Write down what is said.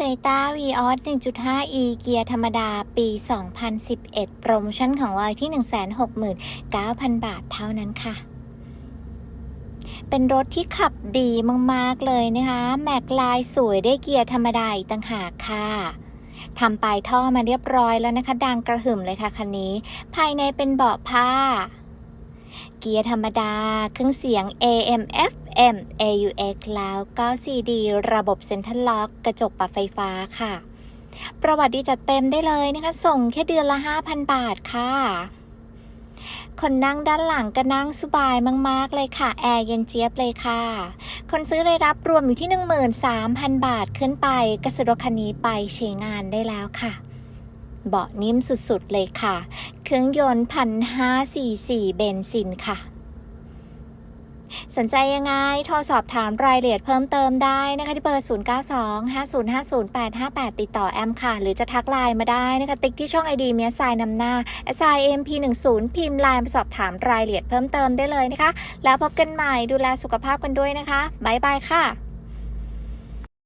Toyota Vios 1.5e เกียร์ธรรมดาปี 2011 โปรโมชั่นของเราที่ 169,000 บาทเท่านั้นค่ะ เป็นรถที่ขับดีมาก ๆ เลยนะคะ แม็กลายสวยได้เกียร์ธรรมดาอีกต่างหากค่ะทำปลายท่อมาเรียบร้อยแล้วนะคะ ดังกระหึ่มเลยค่ะคันนี้ ภายในเป็นเบาะผ้า เกียร์ธรรมดา เครื่องเสียง AM FM AUX แล้วก็ CD ระบบเซ็นทรัลล็อกกระจกปรับไฟฟ้าค่ะ ประวัติดีจัดเต็มได้เลยนะคะ ส่งแค่เดือนละ 5,000 บาทค่ะ คนนั่งด้านหลังก็นั่งสบายมาก ๆ เลยค่ะ แอร์เย็นเจี๊ยบเลยค่ะ คนซื้อได้รับรวมอยู่ที่ 13,000 บาทขึ้นไปกระสุรถคันนี้ไปใช้งานได้แล้วค่ะ เบาะนิ่มสุดๆเลยค่ะ เครื่องยนต์พันห้าสี่สี่เบนซินค่ะ สนใจยังไง โทรสอบถามรายละเอียดเพิ่มเติมได้นะคะ ที่เบอร์ 0 9 2 5 0 5 0 8 5 8 ติดต่อแอมค่ะ หรือจะทักไลน์มาได้นะคะ ติ๊กที่ช่องไอดีเมียสายนำหน้า s i m p 1 0พิมพ์ไลน์มาสอบถามรายละเอียดเพิ่มเติมได้เลยนะคะ แล้วพบกันใหม่ดูแลสุขภาพกันด้วยนะคะบ๊ายบายค่ะ